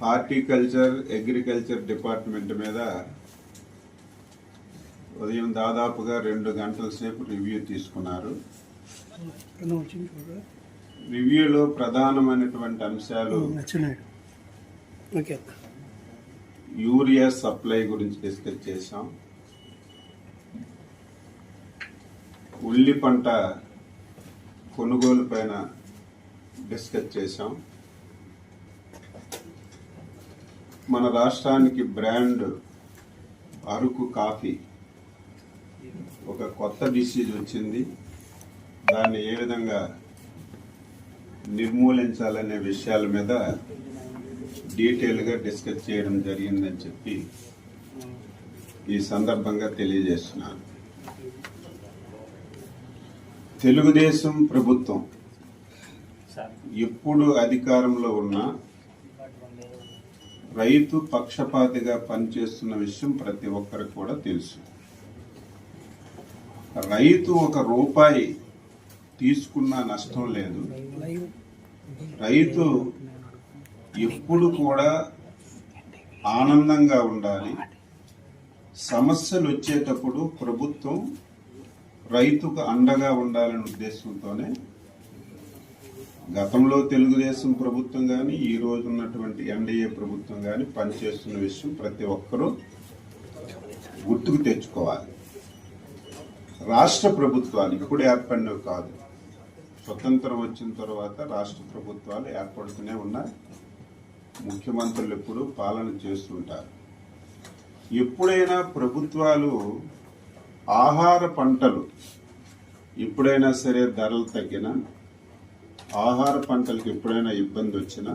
Horticulture agriculture department మీద ఉదయం దాదాపుగా రెండు గంటల సేపు రివ్యూ తీసుకున్నారు. రివ్యూలో ప్రధానమైనటువంటి అంశాలు యూరియా సప్లై గురించి డిస్కస్ చేశాం. ఉల్లి పంట కొనుగోలు పైన డిస్కస్ చేశాం. మన రాష్ట్రానికి బ్రాండ్ అరకు కాఫీ ఒక కొత్త డిసీజ్ వచ్చింది. దాన్ని ఏ విధంగా నిర్మూలించాలనే విషయాల మీద డీటెయిల్గా డిస్కస్ చేయడం జరిగిందని చెప్పి ఈ సందర్భంగా తెలియజేస్తున్నాను. తెలుగుదేశం ప్రభుత్వం ఎప్పుడు అధికారంలో ఉన్నా రైతు పక్షపాతిగా పనిచేస్తున్న విషయం ప్రతి ఒక్కరికి కూడా తెలుసు. రైతు ఒక రూపాయి తీసుకున్న నష్టం లేదు. రైతు ఎప్పుడు కూడా ఆనందంగా ఉండాలి. సమస్యలు వచ్చేటప్పుడు ప్రభుత్వం రైతుకు అండగా ఉండాలనే ఉద్దేశంతోనే గతంలో తెలుగుదేశం ప్రభుత్వం కానీ ఈ రోజు ఉన్నటువంటి ఎన్డీఏ ప్రభుత్వం కానీ పనిచేస్తున్న విషయం ప్రతి ఒక్కరూ గుర్తుకు తెచ్చుకోవాలి. రాష్ట్ర ప్రభుత్వాలు ఇప్పుడు ఏర్పడినవి కాదు. స్వతంత్రం వచ్చిన తర్వాత రాష్ట్ర ప్రభుత్వాలు ఏర్పడుతూనే ఉన్నాయి. ముఖ్యమంత్రులు ఎప్పుడు పాలన చేస్తుంటారు ఎప్పుడైనా ప్రభుత్వాలు ఆహార పంటలు ఎప్పుడైనా సరే ధరలు తగ్గినా ఆహార పంటలకు ఎప్పుడైనా ఇబ్బంది వచ్చినా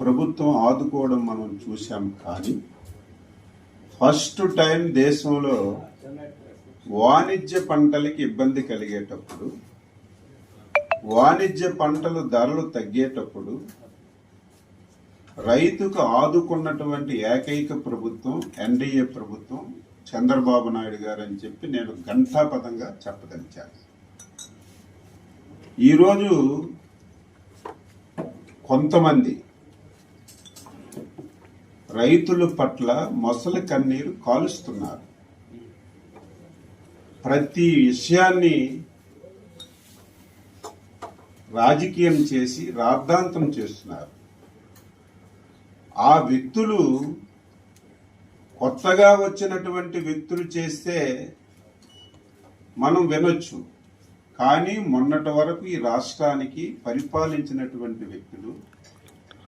ప్రభుత్వం ఆదుకోవడం మనం చూసాం కానీ ఫస్ట్ టైం దేశంలో వాణిజ్య పంటలకి ఇబ్బంది కలిగేటప్పుడు వాణిజ్య పంటలు ధరలు తగ్గేటప్పుడు రైతుకు ఆదుకున్నటువంటి ఏకైక ప్రభుత్వం ఎన్డీఏ ప్రభుత్వం చంద్రబాబు నాయుడు గారు అని చెప్పి నేను ఘంటాపదంగా చెప్పదలిచాను. ఈరోజు కొంతమంది రైతుల పట్ల మొసలి కన్నీరు కాలుస్తున్నారు. ప్రతి విషయాన్ని రాజకీయం చేసి రాద్ధాంతం చేస్తున్నారు. ఆ వ్యక్తులు కొత్తగా వచ్చినటువంటి వ్యక్తులు చేస్తే మనం వినొచ్చు. కానీ మొన్నటి వరకు ఈ రాష్ట్రానికి పరిపాలించినటువంటి వ్యక్తులు